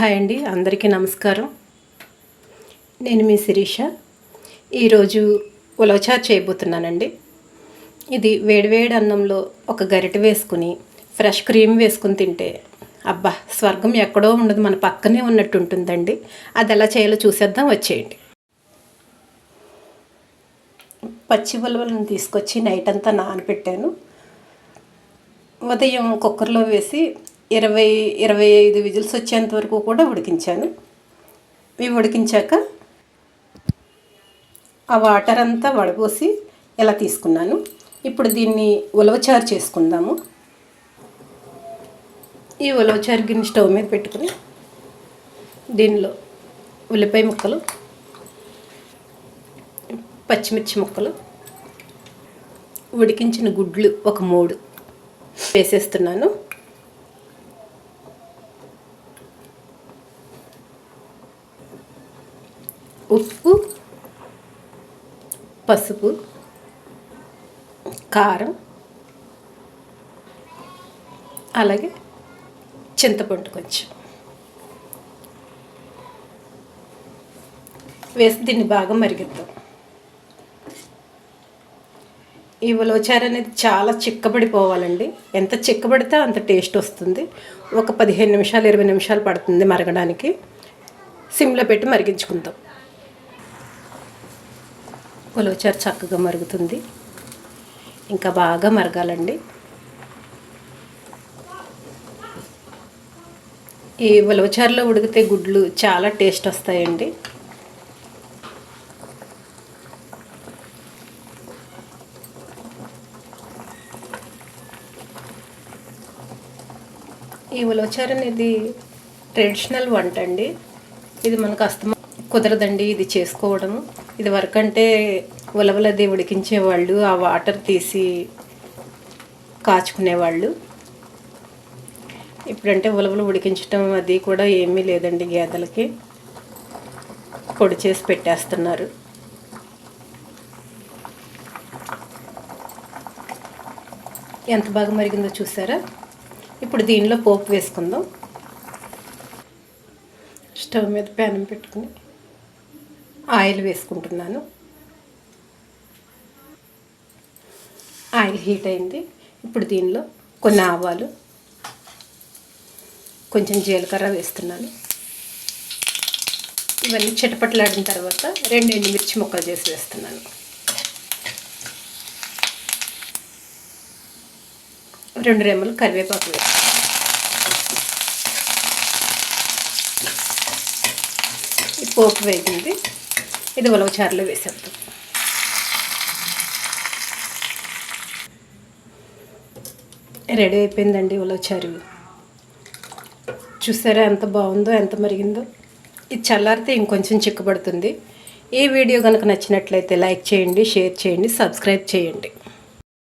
Hi అండి అందరికీ నమస్కారం. నేను మీ శిరీష. ఈరోజు ఉలవచారు చేయబోతున్నానండి. ఇది వేడివేడి అన్నంలో ఒక గరిటె వేసుకుని ఫ్రెష్ క్రీమ్ వేసుకుని తింటే అబ్బా స్వర్గం ఎక్కడో ఉండదు మన పక్కనే ఉన్నట్టు ఉంటుందండి. అది ఎలా చేయాలో చూసేద్దాం వచ్చేయండి. పచ్చి ఉలవలను తీసుకొచ్చి నైట్ అంతా నానబెట్టాను ఉదయం కుక్కర్లో వేసి ఇరవై ఇరవై ఐదు విజిల్స్ వచ్చేంత వరకు కూడా ఉడికించాను. ఇవి ఉడికించాక ఆ వాటర్ అంతా వడపోసి ఇలా తీసుకున్నాను. ఇప్పుడు దీన్ని ఉలవచారు చేసుకుందాము. ఈ ఉలవచారు గిన్నె స్టవ్ మీద పెట్టుకుని దీనిలో ఉల్లిపాయ ముక్కలు పచ్చిమిర్చి ముక్కలు ఉడికించిన గుడ్లు ఒక మూడు వేసేస్తున్నాను. ఉప్పు పసుపు కారం అలాగే చింతపండు కొంచెం. వేసి దీన్ని బాగా మరిగిద్దాం. ఈ ఉలవచారు అనేది చాలా చిక్కబడిపోవాలండి. ఎంత చిక్కబడితే అంత టేస్ట్ వస్తుంది. ఒక పదిహేను నిమిషాలు ఇరవై నిమిషాలు పడుతుంది మరగడానికి. సిమ్లో పెట్టి మరిగించుకుందాం. ఉలవచారు చక్కగా మరుగుతుంది. ఇంకా బాగా మరగాలండి. ఈ ఉలవచారులో ఉడికితే గుడ్లు చాలా టేస్ట్ వస్తాయండి. ఈ ఉలవచారు అనేది ట్రెడిషనల్ వంట అండి. ఇది మనకు అస్తమ కుదరదండి ఇది చేసుకోవడము. ఇది వరకు అంటే ఉలవలది ఉడికించేవాళ్ళు ఆ వాటర్ తీసి కాచుకునేవాళ్ళు. ఇప్పుడంటే ఉలవలు ఉడికించడం అది కూడా ఏమీ లేదండి గేదెలకి. పొడి చేసి పెట్టేస్తున్నారు. ఎంత బాగా మరిగిందో చూసారా? ఇప్పుడు దీనిలో పోపు వేసుకుందాం. స్టవ్ మీద ప్యాన్ పెట్టుకుని. ఆయిల్ వేసుకుంటున్నాను. ఆయిల్ హీట్ అయింది. ఇప్పుడు దీనిలో కొన్ని ఆవాలు కొంచెం జీలకర్ర వేస్తున్నాను. ఇవన్నీ చిటపట్లాడిన తర్వాత రెండు ఎండుమిర్చి ముక్కలు చేసి వేస్తున్నాను. రెండు రెమ్మలు కరివేపాకు వేస్తాను ఈ పోపు వేగింది. ఇది ఉలవచారులో వేసేద్దాం. రెడీ అయిపోయిందండి ఉలవచారు చూసారా ఎంత బాగుందో ఎంత మరిగిందో? ఇది చల్లారితే ఇంకొంచెం చిక్కబడుతుంది. ఈ వీడియో కనుక నచ్చినట్లయితే లైక్ చేయండి షేర్ చేయండి సబ్స్క్రైబ్ చేయండి.